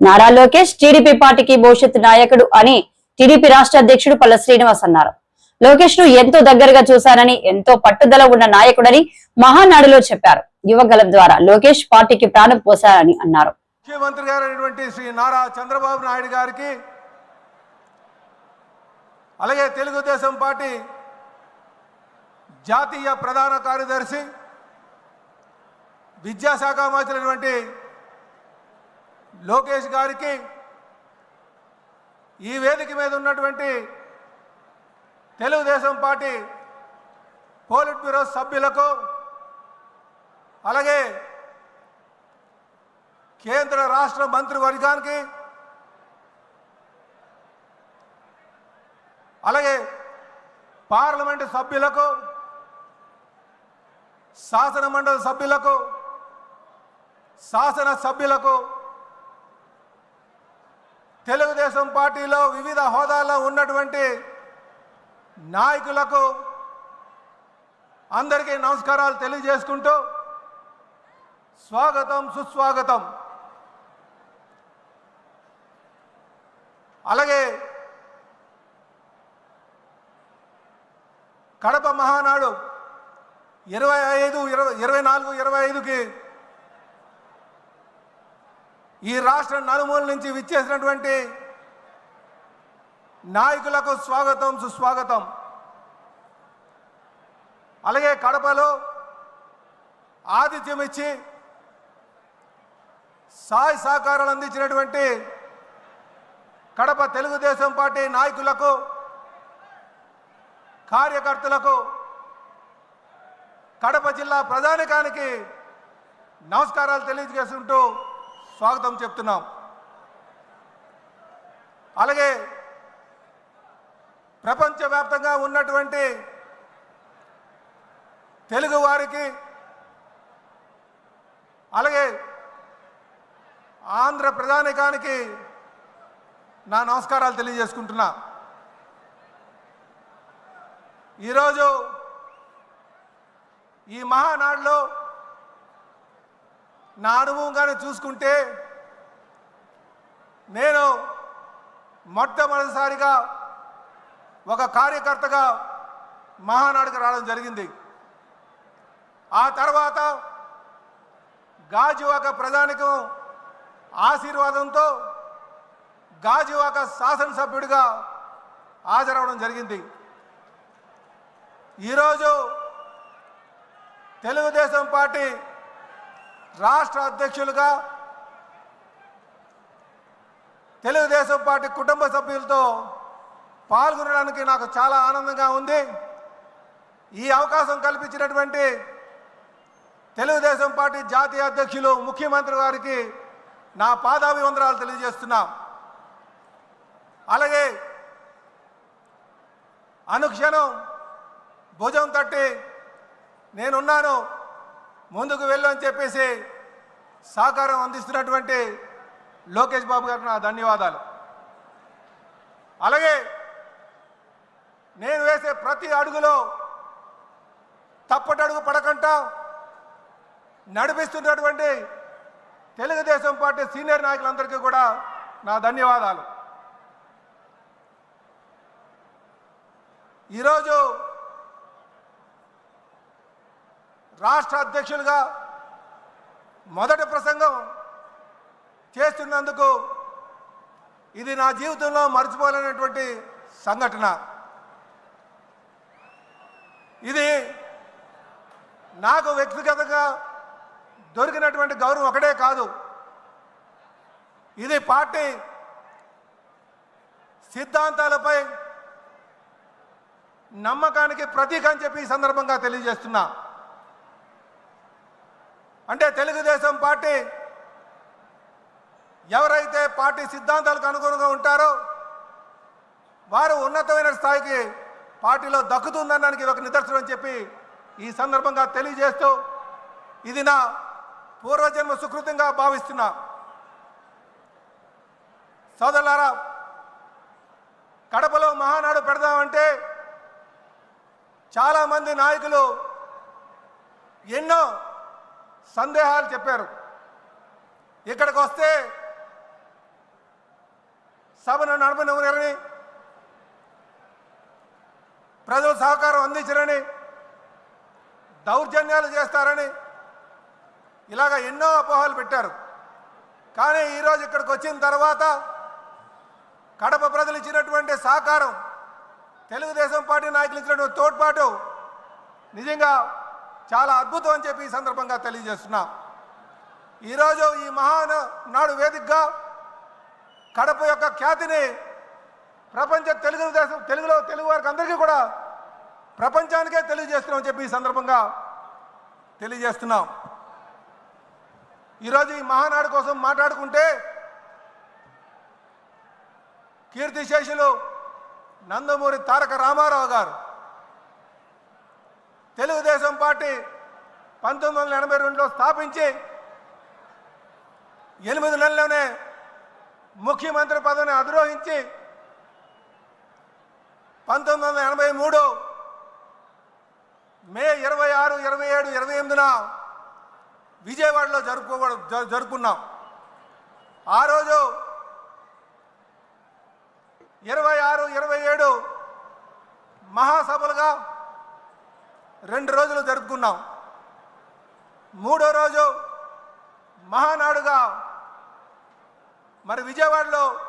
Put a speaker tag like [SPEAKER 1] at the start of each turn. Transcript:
[SPEAKER 1] Nara Lokesh TDP పార్టీకి భవిష్యత్ నాయకుడు అని టీడీపీ రాష్ట్ర అధ్యక్షుడు పల్ల శ్రీనివాస్ అన్నారు. లోకేష్ను ఎంతో దగ్గరగా చూశానని ఎంతో పట్టుదల ఉన్న నాయకుడని మహానాడులో చెప్పారు. యువగలం ద్వారా లోకేష్ పార్టీకి ప్రాణం పోశారని అన్నారు.
[SPEAKER 2] ముఖ్యమంత్రి గారైనటువంటి శ్రీ నారా చంద్రబాబు నాయుడు గారికి అలాగే తెలుగుదేశం పార్టీ జాతీయ ప్రధాన కార్యదర్శి విద్యాశాఖ మంత్రి లోకేష్ గారికి ఈ వేదిక మీద ఉన్నటువంటి తెలుగుదేశం పార్టీ పోలిట్ బ్యూరో సభ్యులకు అలాగే కేంద్ర రాష్ట్ర మంత్రివర్గానికి అలాగే పార్లమెంటు సభ్యులకు శాసన మండలి సభ్యులకు శాసన సభ్యులకు తెలుగుదేశం పార్టీలో వివిధ హోదాల్లో ఉన్నటువంటి నాయకులకు అందరికీ నమస్కారాలు తెలియజేసుకుంటూ స్వాగతం సుస్వాగతం. అలాగే కడప మహానాడు ఇరవై ఐదు ఇరవై ఇరవై నాలుగు ఇరవై ఐదుకి ఈ రాష్ట్ర నలుమూల నుంచి విచ్చేసినటువంటి నాయకులకు స్వాగతం సుస్వాగతం. అలాగే కడపలో ఆతిథ్యం ఇచ్చి సాయ సహకారాలు అందించినటువంటి కడప తెలుగుదేశం పార్టీ నాయకులకు కార్యకర్తలకు కడప జిల్లా ప్రధానికానికి నమస్కారాలు తెలియజేసుకుంటూ స్వాగతం చెప్తున్నాం. అలాగే ప్రపంచవ్యాప్తంగా ఉన్నటువంటి తెలుగు వారికి అలాగే ఆంధ్ర ప్రధానికానికి నా నమస్కారాలు తెలియజేసుకుంటున్నా. ఈరోజు ఈ మహానాడులో నా అనుభవంగానే చూసుకుంటే నేను మొట్టమొదటిసారిగా ఒక కార్యకర్తగా మహానాడుకు రావడం జరిగింది. ఆ తర్వాత గాజువాక ప్రధానికం ఆశీర్వాదంతో గాజువాక శాసనసభ్యుడిగా హాజరవడం జరిగింది. ఈరోజు తెలుగుదేశం పార్టీ రాష్ట్ర అధ్యక్షులుగా తెలుగుదేశం పార్టీ కుటుంబ సభ్యులతో పాల్గొనడానికి నాకు చాలా ఆనందంగా ఉంది. ఈ అవకాశం కల్పించినటువంటి తెలుగుదేశం పార్టీ జాతీయ అధ్యక్షులు ముఖ్యమంత్రి గారికి నా పాదాభివందనాలు తెలియజేస్తున్నా. అలాగే అనుక్షణం భుజం తట్టి నేనున్నాను. ముందుకు వెళ్ళు అని చెప్పేసి సహకారం అందిస్తున్నటువంటి లోకేష్ బాబు గారికి నా ధన్యవాదాలు. అలాగే నేను వేసే ప్రతి అడుగులో తప్పటడుగు పడకుండా నడిపిస్తున్నటువంటి తెలుగుదేశం పార్టీ సీనియర్ నాయకులందరికీ కూడా నా ధన్యవాదాలు. ఈరోజు రాష్ట్ర అధ్యక్షులుగా మొదటి ప్రసంగం చేస్తున్నందుకు ఇది నా జీవితంలో మర్చిపోలేనటువంటి సంఘటన. ఇది నాకు వ్యక్తిగతంగా దొరికినటువంటి గౌరవం ఒకటే కాదు. ఇది పార్టీ సిద్ధాంతాలపై నమ్మకానికి ప్రతీక అని చెప్పి ఈ సందర్భంగా తెలియజేస్తున్నా. అంటే తెలుగుదేశం పార్టీ ఎవరైతే పార్టీ సిద్ధాంతాలకు అనుగుణంగా ఉంటారో వారు ఉన్నతమైన స్థాయికి పార్టీలో దక్కుతుందనడానికి ఇది ఒక నిదర్శనం అని చెప్పి ఈ సందర్భంగా తెలియజేస్తూ ఇది నా పూర్వజన్మ సుకృతంగా భావిస్తున్నా సోదరులారా కడపలో మహానాడు పెడదామంటే చాలామంది నాయకులు ఎన్నో సందేహాలు చెప్పారు. ఇక్కడికి వస్తే సభను నడపనివ్వరని ప్రజలు సహకారం అందించరని దౌర్జన్యాలు చేస్తారని ఇలాగ ఎన్నో అపోహలు పెట్టారు. కానీ ఈరోజు ఇక్కడికి వచ్చిన తర్వాత కడప ప్రజలు ఇచ్చినటువంటి సహకారం తెలుగుదేశం పార్టీ నాయకులు ఇచ్చినటువంటి తోడ్పాటు నిజంగా చాలా అద్భుతం అని చెప్పి ఈ సందర్భంగా తెలియజేస్తున్నా. ఈరోజు ఈ మహాన నాడు వేదికగా కడప యొక్క ఖ్యాతిని ప్రపంచ తెలుగు దేశం తెలుగులో తెలుగు వారికి అందరికీ కూడా ప్రపంచానికే తెలియజేస్తున్నాం చెప్పి ఈ సందర్భంగా తెలియజేస్తున్నాం. ఈరోజు ఈ మహానాడు కోసం మాట్లాడుకుంటే కీర్తిశేషులు నందమూరి తారక రామారావు గారు తెలుగుదేశం పార్టీ పంతొమ్మిది వందల ఎనభై రెండులో స్థాపించి ఎనిమిది నెలల్లోనే ముఖ్యమంత్రి పదవిని అధిరోహించి పంతొమ్మిది వందల ఎనభై మూడు మే ఇరవై ఆరు ఇరవై ఏడు ఇరవై ఎనిమిదిన విజయవాడలో జరుపుకో జ- జరుపుకున్నాం. ఆ రోజు ఇరవై ఆరు ఇరవై ఏడు మహాసభలుగా రెండు రోజులు జరుపుకున్నాం. మూడో రోజు మహానాడుగా మరి విజయవాడలో